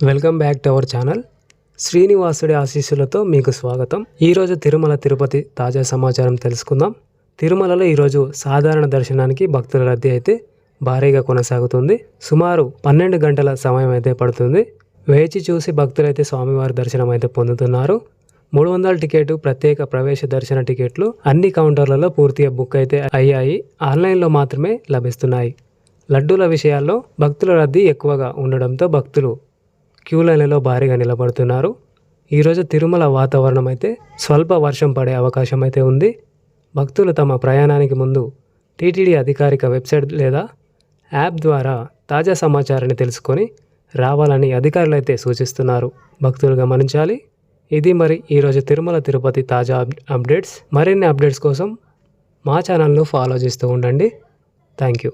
Welcome back to our channel. శ్రీనివాసుడి ఆశీస్సులతో మీకు స్వాగతం. ఈరోజు తిరుమల తిరుపతి తాజా సమాచారం తెలుసుకుందాం. తిరుమలలో ఈరోజు సాధారణ దర్శనానికి భక్తుల రద్దీ అయితే భారీగా కొనసాగుతుంది. సుమారు పన్నెండు గంటల సమయం అయితే పడుతుంది. వేచి చూసి భక్తులైతే స్వామివారి దర్శనం అయితే పొందుతున్నారు. మూడు వందల టికెట్ ప్రత్యేక ప్రవేశ దర్శన టికెట్లు అన్ని కౌంటర్లలో పూర్తిగా బుక్ అయితే అయ్యాయి. ఆన్లైన్లో మాత్రమే లభిస్తున్నాయి. లడ్డూల విషయాల్లో భక్తుల రద్దీ ఎక్కువగా ఉండడంతో భక్తులు క్యూ లైన్లలో భారీగా నిలబడుతున్నారు. ఈరోజు తిరుమల వాతావరణం అయితే స్వల్ప వర్షం పడే అవకాశం అయితే ఉంది. భక్తులు తమ ప్రయాణానికి ముందు టీటీడీ అధికారిక వెబ్సైట్ లేదా యాప్ ద్వారా తాజా సమాచారాన్ని తెలుసుకొని రావాలని అధికారులు అయితే సూచిస్తున్నారు. భక్తులు గమనించాలి. ఇది మరి ఈరోజు తిరుమల తిరుపతి తాజా అప్- అప్డేట్స్. మరిన్ని అప్డేట్స్ కోసం మా ఛానల్ను ఫాలో చేస్తూ ఉండండి. Thank you